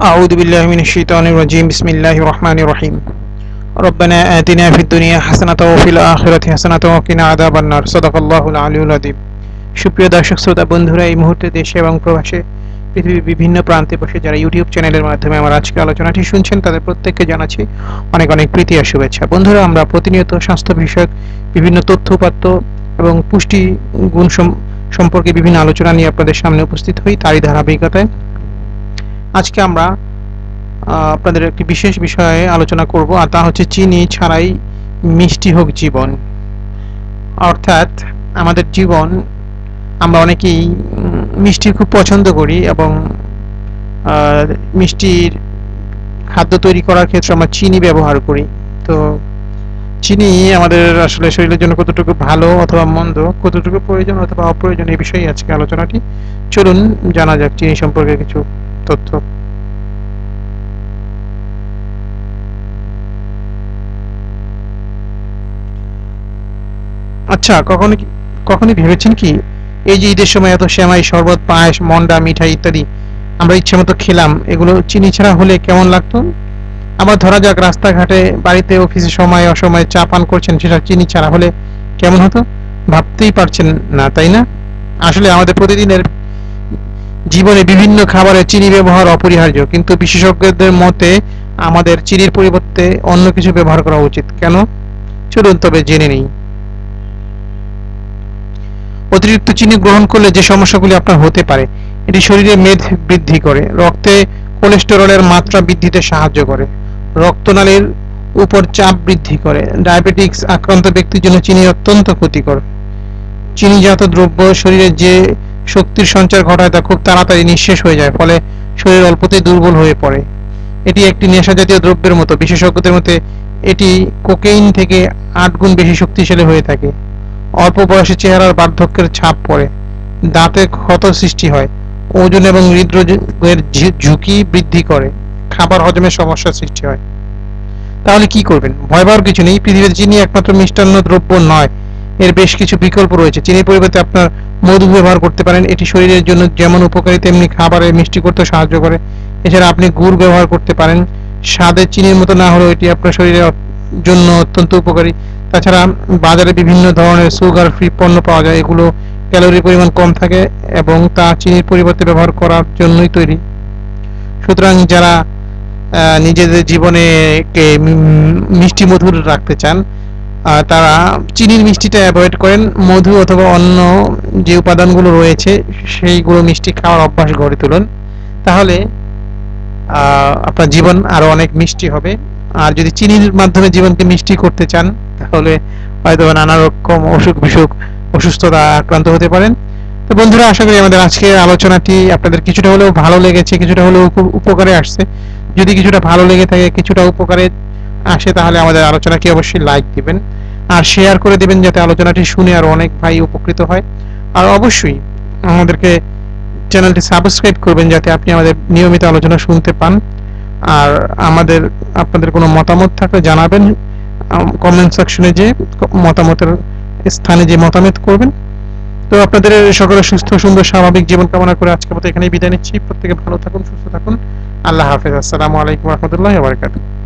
أعوذ بالله من الشيطان الرجيم بسم الله الرحمن الرحيم ربنا آتنا في الدنيا حسنة وفي الآخرة حسنة وقنا عذاب النار صدق الله العلي العظيم সুপ্রিয় দর্শক শ্রোতা বন্ধুরা এই মুহূর্তে দেশে এবং প্রবাসে পৃথিবীর বিভিন্ন প্রান্তে বসে যারা ইউটিউব চ্যানেলের মাধ্যমে আমার আজকে আলোচনাটি শুনছেন তাদের প্রত্যেককে জানাচ্ছি অনেক অনেক প্রীতি আর শুভেচ্ছা বন্ধুরা আমরা প্রতিনিয়ত স্বাস্থ্য বিষয়ক বিভিন্ন তথ্য উপাত্ত এবং পুষ্টি গুণ সম- সম্পর্কে বিভিন্ন আলোচনা নিয়ে আপনাদের সামনে উপস্থিত হই তারই ধারাবাহিকতায় আজকে আমরা আপনাদের একটি বিশেষ বিষয়ে আলোচনা করব, আর তা হচ্ছে চিনি ছাড়াই মিষ্টি হোক জীবন। অর্থাৎ আমাদের জীবন, আমরা অনেকেই মিষ্টি খুব পছন্দ করি এবং মিষ্টির খাদ্য তৈরি করার ক্ষেত্রে আমরা চিনি ব্যবহার করি। তো চিনি আমাদের আসলে শরীরের জন্য কতটুকু ভালো অথবা মন্দ, কতটুকু প্রয়োজন অথবা অপ্রয়োজন এই বিষয়ে আজকে আলোচনাটি। চলুন জানা যাক চিনি সম্পর্কে কিছু তথ্য। আচ্ছা কখনো কখনই ভেবেছেন কি, এই যে ঈদের সময় এত সেমাই, শরবত, পায়েস, মন্ডা, মিঠাই ইত্যাদি আমরা ইচ্ছে মতো খেলাম, এগুলো চিনি ছাড়া হলে কেমন লাগতো? আবার ধরা যাক, রাস্তাঘাটে, বাড়িতে, অফিসে সময়, অসময়ে চা পান করছেন, সেটা চিনি ছাড়া হলে কেমন হতো? ভাবতেই পারছেন না, তাই না? আসলে আমাদের প্রতিদিনের জীবনে বিভিন্ন খাবারে চিনি ব্যবহার অপরিহার্য, কিন্তু বিশেষজ্ঞদের মতে আমাদের চিনির পরিবর্তে অন্য কিছু ব্যবহার করা উচিত। কেন? চলুন তবে জেনে নেই। অতিরিক্ত চিনি গ্রহণ করলে যে সমস্যাগুলি আপনার হতে পারে, এটি শরীরে মেদ বৃদ্ধি করে, রক্তে কোলেস্টেরলের মাত্রা বৃদ্ধিতে সাহায্য করে, রক্তনালীর উপর চাপ বৃদ্ধি করে, ডায়াবেটিক্স আক্রান্ত ব্যক্তির জন্য চিনি অত্যন্ত ক্ষতিকর। চিনিজাত দ্রব্য শরীরে যে শক্তির সঞ্চার ঘটায় তা খুব তাড়াতাড়ি নিঃশেষ হয়ে যায়, ফলে শরীর অল্পতেই দুর্বল হয়ে পড়ে। এটি একটি নেশা জাতীয় দ্রব্যের মতো। বিশেষজ্ঞদের মতে, এটি কোকেইন থেকে আট গুণ বেশি শক্তিশালী হয়ে থাকে। অল্প বয়সে চেহারার বার্ধক্যের ছাপ পড়ে। দাঁতে ক্ষত সৃষ্টি হয়। ওজন এবং হৃদরোগের ঝুঁকি বৃদ্ধি করে। খাবার হজমের সমস্যা সৃষ্টি হয়। তাহলে কি করবেন? ভয় পাওয়ার কিছু নেই। পৃথিবীতে চিনি একমাত্র মিষ্টান্ন দ্রব্য নয়। এর বেশ কিছু বিকল্প রয়েছে। চিনির পরিবর্তে আপনার মধু ব্যবহার করতে পারেন। এটি শরীরের জন্য যেমন উপকারী, তেমনি খাবারে মিষ্টি করতে সাহায্য করে। এছাড়া আপনি গুড় ব্যবহার করতে পারেন। স্বাদে চিনির মতো না হলেও এটি আপনার শরীরের জন্য অত্যন্ত উপকারী। তাছাড়া বাজারে বিভিন্ন ধরনের সুগার ফ্রি পণ্য পাওয়া যায়। এগুলো ক্যালোরির পরিমাণ কম থাকে এবং তা চিনির পরিবর্তে ব্যবহার করার জন্যই তৈরি। সুতরাং যারা নিজেদের জীবনে মিষ্টি মধুর রাখতে চান তারা চিনির মিষ্টিটা অ্যাভয়েড করেন, মধু অথবা অন্য যে উপাদানগুলো রয়েছে, সেইগুলো মিষ্টি খাওয়ার অভ্যাস গড়ে তুলুন। তাহলে আপনার জীবন আরও অনেক মিষ্টি হবে। আর যদি চিনির মাধ্যমে জীবনকে মিষ্টি করতে চান, তাহলে হয়তো নানা রকম অসুখ বিসুখ, অসুস্থতা আক্রান্ত হতে পারেন। তো বন্ধুরা, আশা করি আমাদের আজকের আলোচনাটি আপনাদের কিছুটা হলেও ভালো লেগেছে, কিছুটা হলেও উপ- উপকারে আসছে। যদি কিছুটা ভালো লেগে থাকে, কিছুটা উপকারে আসে, তাহলে আমাদের আলোচনাকে অবশ্যই লাইক দিবেন। আর শেয়ার করে দিবেন যাতে আলোচনাটি শুনে আর অনেক ভাই উপকৃত হয়। আর অবশ্যই আমাদেরকে চ্যানেলটি সাবস্ক্রাইব করবেন যাতে আপনি আমাদের নিয়মিত আলোচনা শুনতে পান। আর আমাদের, আপনাদের কোনো মতামত থাকলে জানাবেন। কমেন্ট সেকশনে যে মতামতের স্থানে যে মতামত করবেন। তো আপনাদের সকলের সুস্থ, সুন্দর, স্বাভাবিক জীবন কামনা করে আজকে মতো এখানেই বিদায় নিচ্ছি। প্রত্যেকে ভালো থাকুন, সুস্থ থাকুন। আল্লাহ হাফেজ। আসসালামু আলাইকুম রহমতুল্লাহ বারকাতুহ।